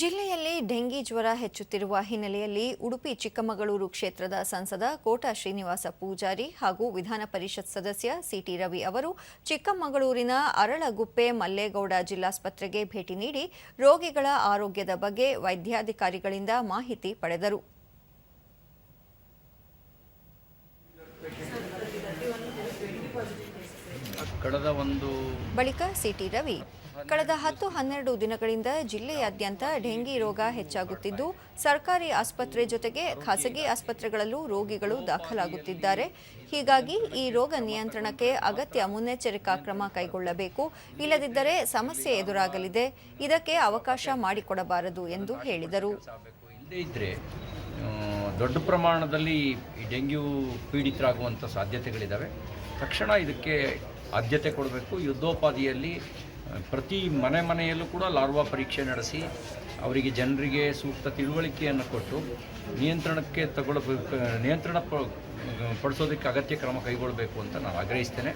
ಜಿಲ್ಲೆಯಲ್ಲಿ ಡೆಂಗಿ ಜ್ವರ ಹೆಚ್ಚುತ್ತಿರುವ ಹಿನ್ನೆಲೆಯಲ್ಲಿ ಉಡುಪಿ ಚಿಕ್ಕಮಗಳೂರು ಕ್ಷೇತ್ರದ ಸಂಸದ ಕೋಟ ಶ್ರೀನಿವಾಸ ಪೂಜಾರಿ ಹಾಗೂ ವಿಧಾನ ಪರಿಷತ್ ಸದಸ್ಯ ಸಿಟಿ ರವಿ ಅವರು ಚಿಕ್ಕಮಗಳೂರಿನ ಅರಳಗುಪ್ಪೆ ಮಲ್ಲೇಗೌಡ ಜಿಲ್ಲಾಸ್ಪತ್ರೆಗೆ ಭೇಟಿ ನೀಡಿ ರೋಗಿಗಳ ಆರೋಗ್ಯದ ಬಗ್ಗೆ ವೈದ್ಯಾಧಿಕಾರಿಗಳಿಂದ ಮಾಹಿತಿ ಪಡೆದರು. ಬಳಿಕ ಸಿಟಿ ರವಿ ಕಳೆದ ಹತ್ತು ಹನ್ನೆರಡು ದಿನಗಳಿಂದ ಜಿಲ್ಲೆಯಾದ್ಯಂತ ಡೆಂಗಿ ರೋಗ ಹೆಚ್ಚಾಗುತ್ತಿದ್ದು, ಸರ್ಕಾರಿ ಆಸ್ಪತ್ರೆ ಜೊತೆಗೆ ಖಾಸಗಿ ಆಸ್ಪತ್ರೆಗಳಲ್ಲೂ ರೋಗಿಗಳು ದಾಖಲಾಗುತ್ತಿದ್ದಾರೆ. ಹೀಗಾಗಿ ಈ ರೋಗ ನಿಯಂತ್ರಣಕ್ಕೆ ಅಗತ್ಯ ಮುನ್ನೆಚ್ಚರಿಕಾ ಕ್ರಮ ಕೈಗೊಳ್ಳಬೇಕು. ಇಲ್ಲದಿದ್ದರೆ ಸಮಸ್ಯೆ ಎದುರಾಗಲಿದೆ. ಇದಕ್ಕೆ ಅವಕಾಶ ಮಾಡಿಕೊಡಬಾರದು ಎಂದು ಹೇಳಿದರು. ದೊಡ್ಡ ಪ್ರಮಾಣದಲ್ಲಿ ಈ ಡೆಂಗ್ಯೂ ಪೀಡಿತರಾಗುವಂಥ ಸಾಧ್ಯತೆಗಳಿದ್ದಾವೆ ತಕ್ಷಣ ಇದಕ್ಕೆ ಆದ್ಯತೆ ಕೊಡಬೇಕು. ಯುದ್ಧೋಪಾದಿಯಲ್ಲಿ ಪ್ರತಿ ಮನೆ ಮನೆಯಲ್ಲೂ ಕೂಡ ಲಾರ್ವಾ ಪರೀಕ್ಷೆ ನಡೆಸಿ ಅವರಿಗೆ ಜನರಿಗೆ ಸೂಕ್ತ ತಿಳುವಳಿಕೆಯನ್ನು ಕೊಟ್ಟು ನಿಯಂತ್ರಣಕ್ಕೆ ತಗೊಳ್ಬೇಕು ನಿಯಂತ್ರಣ ಪಡಿಸೋದಕ್ಕೆ ಅಗತ್ಯ ಕ್ರಮ ಕೈಗೊಳ್ಳಬೇಕು ಅಂತ ನಾನು ಆಗ್ರಹಿಸ್ತೇನೆ.